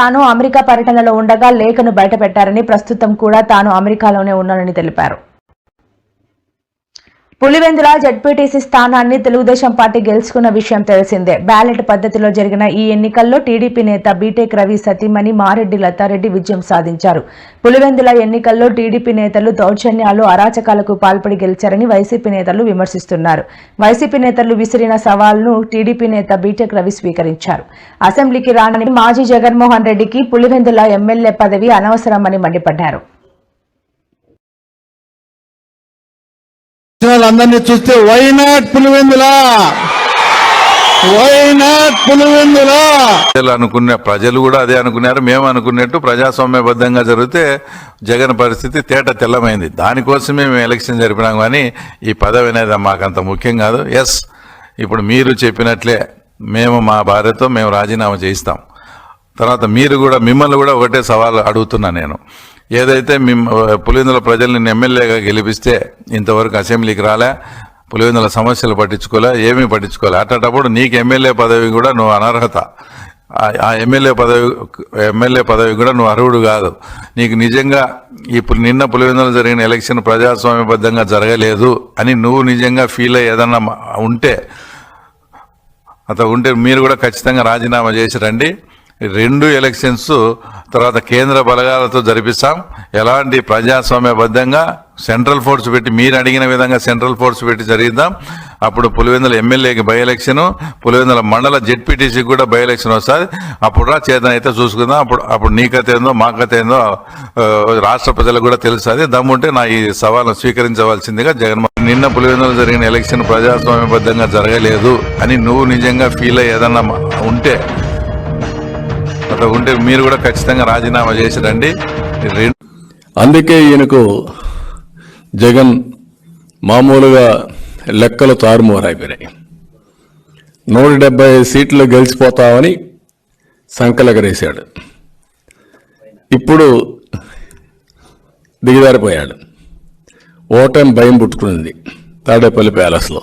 తాను అమెరికా పర్యటనలో ఉండగా లేఖను బయటపెట్టారని ప్రస్తుతం కూడా తాను అమెరికాలోనే ఉన్నానని తెలిపారు. పులివెందుల జడ్పీటీసీ స్థానాన్ని తెలుగుదేశం పార్టీ గెలుచుకున్న విషయం తెలిసిందే. బ్యాలెట్ పద్ధతిలో జరిగిన ఈ ఎన్నికల్లో టీడీపీ నేత బీటెక్ రవి సతీమణి మారెడ్డి లతారెడ్డి విజయం సాధించారు. పులివెందుల ఎన్నికల్లో టీడీపీ నేతలు దౌర్జన్యాలు అరాచకాలకు పాల్పడి గెలిచారని వైసీపీ నేతలు విమర్శిస్తున్నారు. వైసీపీ నేతలు విసిరిన సవాల్ను టీడీపీ నేత బీటెక్ రవి స్వీకరించారు. అసెంబ్లీకి రానని మాజీ జగన్మోహన్ రెడ్డికి పులివెందుల ఎమ్మెల్యే పదవి అనవసరమని మండిపడ్డారు. వాళ్ళందరినీ చూస్తే వైనాట్ పులివెందులా? వైనాట్ పులివెందులా? ప్రజలు అనుకున్న ప్రజలు కూడా అదే అనుకున్నారు. మేము అనుకున్నట్టు ప్రజాస్వామ్యబద్ధంగా జరిగితే జగన్ పరిస్థితి తేట తెల్లమైంది. దానికోసమే మేము ఎలక్షన్ జరిపినాం కానీ ఈ పదవి అనేది మాకంత ముఖ్యం కాదు. ఎస్ ఇప్పుడు మీరు చెప్పినట్లే మేము మా భార్యతో మేము రాజీనామా చేయిస్తాం. తర్వాత మీరు కూడా మిమ్మల్ని కూడా ఒకటే సవాల్ అడుగుతున్నా నేను. ఏదైతే మేము పులివెందుల ప్రజల్ని ఎమ్మెల్యేగా గెలిపిస్తే ఇంతవరకు అసెంబ్లీకి రాలే. పులివెందుల సమస్యలు పట్టించుకోలే ఏమీ పట్టించుకోలే. అట్టేటప్పుడు నీకు ఎమ్మెల్యే పదవి కూడా నువ్వు అనర్హత. ఆ- ఎమ్మెల్యే పదవి ఎమ్మెల్యే పదవి కూడా నువ్వు అర్హుడు కాదు. నీకు నిజంగా ఇప్పుడు నిన్న పులివెందులు జరిగిన ఎలక్షన్ ప్రజాస్వామ్యబద్ధంగా జరగలేదు అని నువ్వు నిజంగా ఫీల్ అయ్యి ఏదన్నా ఉంటే అత ఉంటే మీరు కూడా ఖచ్చితంగా రాజీనామా చేసి రండి. రెండు ఎలక్షన్స్ తర్వాత కేంద్ర బలగాలతో జరిపిస్తాం. ఎలాంటి ప్రజాస్వామ్యబద్ధంగా సెంట్రల్ ఫోర్స్ పెట్టి మీరు అడిగిన విధంగా సెంట్రల్ ఫోర్స్ పెట్టి జరిగిద్దాం. అప్పుడు పులివెందుల ఎమ్మెల్యేకి బై ఎలక్షన్ పులివెందుల మండల జెడ్పీటీసీకి కూడా బై ఎలక్షన్ వస్తుంది. అప్పుడు రా చేతన అయితే చూసుకుందాం. అప్పుడు అప్పుడు నీ కథ ఏందో మా కథ ఏందో రాష్ట్ర ప్రజలకు కూడా తెలుస్తుంది. దమ్ముంటే నా ఈ సవాల్ను స్వీకరించవలసిందిగా జగన్మోహన్ నిన్న పులివెందులు జరిగిన ఎలక్షన్ ప్రజాస్వామ్యబద్ధంగా జరగలేదు అని నువ్వు నిజంగా ఫీల్ అయ్యేదన్నా ఉంటే అట్లా ఉంటే మీరు కూడా ఖచ్చితంగా రాజీనామా చేసి రండి. అందుకే ఈయనకు జగన్ మామూలుగా లెక్కలు తారుమారైపోయినాయి. నూట డెబ్బై సీట్లు గెలిచిపోతామని సంకలగరేశాడు ఇప్పుడు దిగజారిపోయాడు. ఓటమి భయం పుట్టుకుంది తాడేపల్లి ప్యాలెస్లో.